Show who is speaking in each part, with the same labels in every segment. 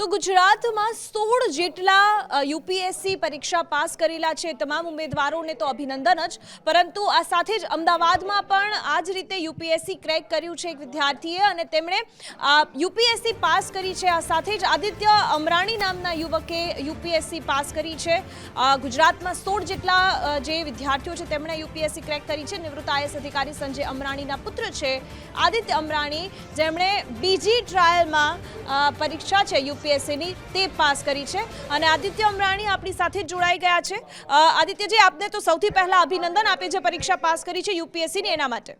Speaker 1: તો ગુજરાતમાં સોળ જેટલા યુપીએસસી પરીક્ષા પાસ કરેલા છે તમામ ઉમેદવારોને તો અભિનંદન જ. પરંતુ આ સાથે જ અમદાવાદમાં પણ આ જ રીતે યુપીએસસી ક્રેક કર્યું છે એક વિદ્યાર્થીએ અને તેમણે યુપીએસસી પાસ કરી છે. આ સાથે જ આદિત્ય અમરાણી નામના યુવકે યુપીએસસી પાસ કરી છે. ગુજરાતમાં સોળ જેટલા જે વિદ્યાર્થીઓ છે તેમણે યુપીએસસી ક્રેક કરી છે. નિવૃત્ત આઈએસ અધિકારી સંજય અમરાણીના પુત્ર છે આદિત્ય અમરાણી. જેમણે બીજી ટ્રાયલમાં પરીક્ષા છે યુપીએસસીની તે પાસ કરી છે અને આદિત્ય અમરાણી આપણી સાથે જોડાઈ ગયા છે. આદિત્યજી આપને તો સૌથી પહેલા અભિનંદન આપે જે પરીક્ષા પાસ કરી છે યુપીએસસીની એના માટે.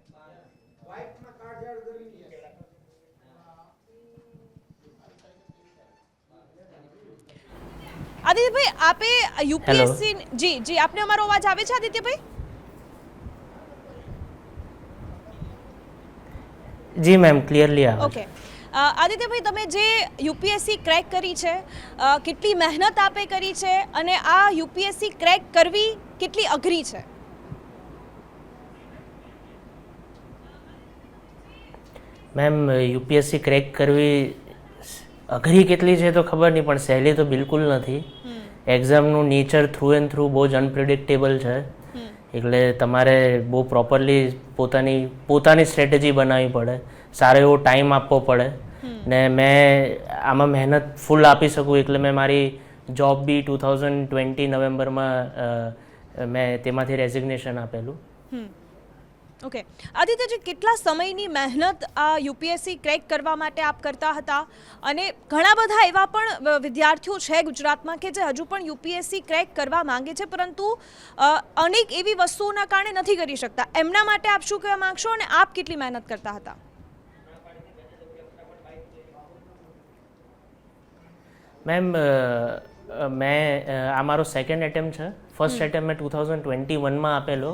Speaker 1: આદિત્યભાઈ આપે યુપીએસસી જી જી આપને અમારો અવાજ આવે છે આદિત્યભાઈ?
Speaker 2: જી મેમ ક્લિયરલી આવે
Speaker 1: ઓકે આદિત્યભાઈ તમે જે યુપીએસસી ક્રેક કરી છે કેટલી મહેનત આપે કરી છે અને આ યુપીએસસી ક્રેક કરવી કેટલી અઘરી છે?
Speaker 2: મેમ યુપીએસસી ક્રેક કરવી અઘરી કેટલી છે તો ખબર નહીં પણ સહેલી તો બિલકુલ નથી. એક્ઝામનું નેચર થ્રુ એન્ડ થ્રુ બહુ જ અનપ્રિડિક્ટેબલ છે. એટલે તમારે બહુ પ્રોપરલી પોતાની પોતાની સ્ટ્રેટેજી બનાવવી પડે. સારો એવો ટાઈમ આપવો પડે. ને મેં આમાં મહેનત ફૂલ આપી શકું એટલે મેં મારી જોબ બી ટુ થાઉઝન્ડ ટ્વેન્ટી નવેમ્બરમાં મેં તેમાંથી રેઝિગ્નેશન આપેલું.
Speaker 1: ઓકે આદિત્યજી કેટલા સમયની મહેનત આ યુપીએસસી ક્રેક કરવા માટે આપ કરતા હતા? અને ઘણા બધા એવા પણ વિદ્યાર્થીઓ છે ગુજરાતમાં કે જે હજુ પણ યુપીએસસી ક્રેક કરવા માંગે છે પરંતુ અનેક એવી વસ્તુઓના કારણે નથી કરી શકતા. એમના માટે આપ શું કહેવા માંગશો અને આપ કેટલી મહેનત કરતા હતા?
Speaker 2: મેમ મેં આ મારો સેકન્ડ એટેમ્પ છે. ફર્સ્ટ એટેમ્પ મેં ટુ થાઉઝન્ડ ટ્વેન્ટી વનમાં આપેલો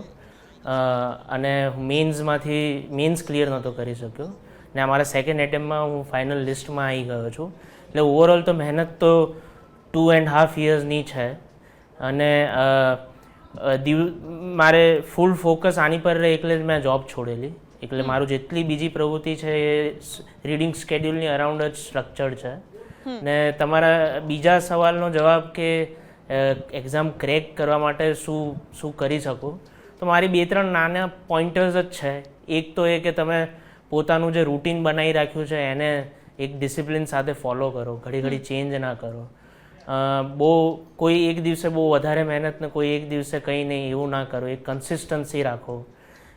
Speaker 2: અને અને મેન્સમાંથી મેન્સ ક્લિયર નહોતો કરી શક્યો. ને મારા સેકન્ડ એટેમ્પમાં હું ફાઇનલ લિસ્ટમાં આવી ગયો છું. એટલે ઓવરઓલ તો મહેનત તો ટુ એન્ડ હાફ યર્સની છે. અને દિવ મારે ફૂલ ફોકસ આની પર રહે એટલે જ મેં જોબ છોડેલી. એટલે મારું જેટલી બીજી પ્રવૃત્તિ છે એ રીડિંગ સ્કેડ્યુલની અરાઉન્ડ જ સ્ટ્રક્ચર્ડ છે. ને તમારા બીજા સવાલનો જવાબ કે એક્ઝામ ક્રેક કરવા માટે શું શું કરી શકો? તો મારી બે ત્રણ નાના પોઈન્ટર્સ જ છે. એક તો એ કે તમે પોતાનું જે રૂટીન બનાવી રાખ્યું છે એને એક ડિસિપ્લિન સાથે ફોલો કરો. ઘડી ઘડી ચેન્જ ના કરો. બહુ કોઈ એક દિવસે બહુ વધારે મહેનત ને કોઈ એક દિવસે કંઈ નહીં એવું ના કરો. એક કન્સિસ્ટન્સી રાખો.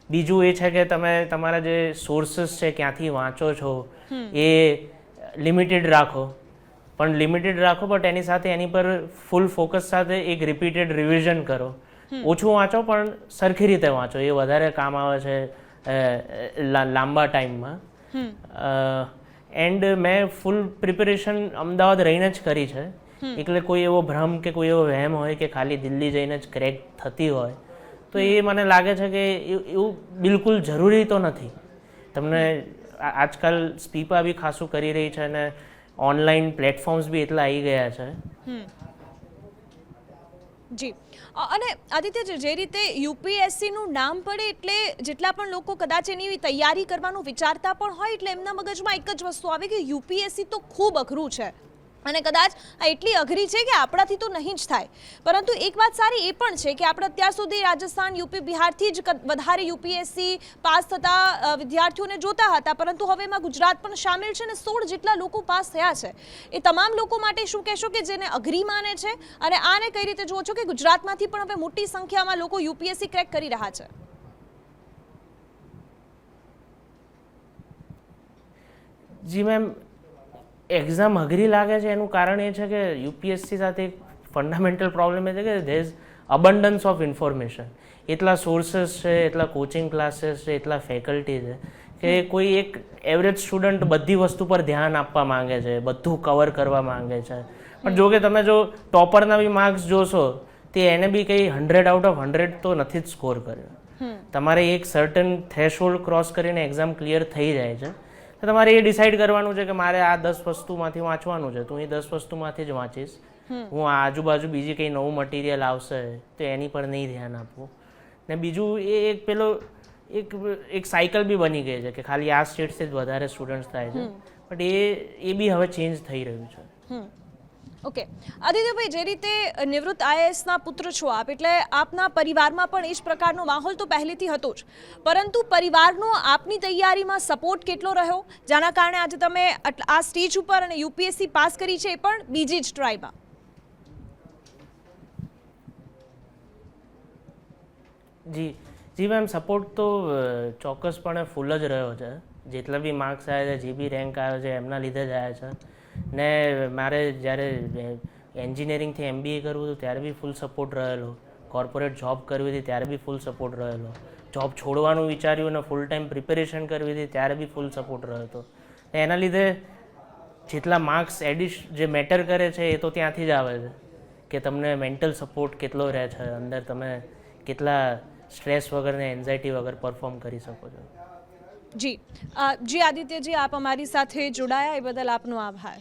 Speaker 2: બીજું એ છે કે તમે તમારા જે સોર્સિસ છે ક્યાંથી વાંચો છો એ લિમિટેડ રાખો. પણ લિમિટેડ રાખો બટ એની સાથે એની પર ફૂલ ફોકસ સાથે એક રિપીટેડ રિવિઝન કરો. ઓછું વાંચો પણ સરખી રીતે વાંચો. એ વધારે કામ આવે છે લાંબા ટાઈમમાં. એન્ડ મેં ફૂલ પ્રિપેરેશન અમદાવાદ રહીને જ કરી છે. એટલે કોઈ એવો ભ્રમ કે કોઈ એવો વહેમ હોય કે ખાલી દિલ્હી જઈને જ ક્રેક થતી હોય તો એ મને લાગે છે કે એવું બિલકુલ જરૂરી તો નથી. તમને આજકાલ સ્પીપા બી ખાસું કરી રહી છે અને ઓનલાઈન પ્લેટફોર્મ્સ બી એટલા આવી ગયા છે.
Speaker 1: જી. અને આદિત્ય જે રીતે યુપીએસસીનું નામ પડે એટલે જેટલા પણ લોકો કદાચ એની તૈયારી કરવાનું વિચારતા પણ હોય એટલે એમના મગજમાં એક જ વસ્તુ આવે કે યુપીએસસી તો ખૂબ અઘરું છે. અને કદાચ આ એટલી અઘરી છે કે આપણાથી તો નહીં જ થાય. પરંતુ એક વાત સારી એ પણ છે કે આપણે અત્યાર સુધી રાજસ્થાન, યુપી, બિહારથી જ વધારે યુપીએસસી પાસ થતા વિદ્યાર્થીઓને જોતા હતા. પરંતુ હવે એમાં ગુજરાત પણ સામેલ છે અને સોળ જેટલા લોકો પાસ થયા છે. એ તમામ લોકો માટે શું કહેશો કે જેને અઘરી માને છે? અને આને કઈ રીતે જુઓ છો કે ગુજરાતમાંથી પણ હવે મોટી સંખ્યામાં લોકો યુપીએસસી ક્રેક કરી રહ્યા છે?
Speaker 2: જી મેમ એક્ઝામ અઘરી લાગે છે એનું કારણ એ છે કે યુપીએસસી સાથે એક ફંડામેન્ટલ પ્રોબ્લેમ એ છે કે there is abundance of information એટલા સોર્सेस છે એટલા કોચિંગ ક્લાસીસ છે એટલા ફેકલ્ટી છે કે કોઈ એક એવરેજ સ્ટુડન્ટ બધી વસ્તુ પર ધ્યાન આપવા માંગે છે બધું કવર કરવા માંગે છે. પણ જો કે તમે જો ટોપરના બી માર્ક્સ જોશો તે એને બી કંઈ હંડ્રેડ આઉટ ઓફ હંડ્રેડ તો નથી જ સ્કોર કર્યો. તમારે એક સર્ટન થ્રેશોલ્ડ ક્રોસ કરીને એક્ઝામ ક્લિયર થઈ જાય છે. તમારે એ ડિસાઈડ કરવાનું છે કે મારે આ દસ વસ્તુમાંથી વાંચવાનું છે. તો હું એ દસ વસ્તુમાંથી જ વાંચીશ. હું આ આજુબાજુ બીજી કંઈ નવું મટીરિયલ આવશે તો એની પર નહીં ધ્યાન આપવું. ને બીજું એ એક પેલો એક એક સાયકલ બી બની ગઈ છે કે ખાલી આ સ્ટેટથી જ વધારે સ્ટુડન્ટ્સ થાય છે. બટ એ એ બી હવે ચેન્જ થઈ રહ્યું છે.
Speaker 1: ઓકે. આદિત્યભાઈ, જે રીતે નિવૃત્ત આઈએએસના પુત્ર છો આપ, એટલે આપના પરિવારમાં પણ એ જ પ્રકારનો માહોલ તો પહેલેથી હતો જ. પરંતુ પરિવારનો આપની તૈયારીમાં સપોર્ટ કેટલો રહ્યો? જેના કારણે આજે તમે આ સ્ટેજ ઉપર અને યુપીએસસી પાસ કરી છે એ પણ બીજી જ ટ્રાયમાં
Speaker 2: જી. જી મેમ સપોર્ટ તો ચોક્કસપણે ફૂલ જ રહ્યો છે. જેટલા બી માર્ક્સ આવ્યા છે, જે બી રેન્ક આવ્યો છે, એમના લીધે જ આવ્યા છે. ને મારે જ્યારે એન્જિનિયરિંગથી એમબીએ કરવું હતું, ત્યારે બી ફૂલ સપોર્ટ રહેલો. કોર્પોરેટ જોબ કરવી હતી, ત્યારે બી ફૂલ સપોર્ટ રહેલો. જોબ છોડવાનું વિચાર્યું અને ફૂલ ટાઈમ પ્રિપેરેશન કરવી હતી, ત્યારે બી ફૂલ સપોર્ટ રહ્યો હતો ને એના લીધે જેટલા માર્ક્સ એડિશ જે મેટર કરે છે, એ તો ત્યાંથી જ આવે છે. કે તમને મેન્ટલ સપોર્ટ કેટલો રહે છે, અંદર તમે કેટલા સ્ટ્રેસ વગર ને એન્ઝાયટી વગર પરફોર્મ કરી શકો છો.
Speaker 1: જી. જી આદિત્યજી, આપ અમારી સાથે જોડાયા. એ બદલ આપનો આભાર.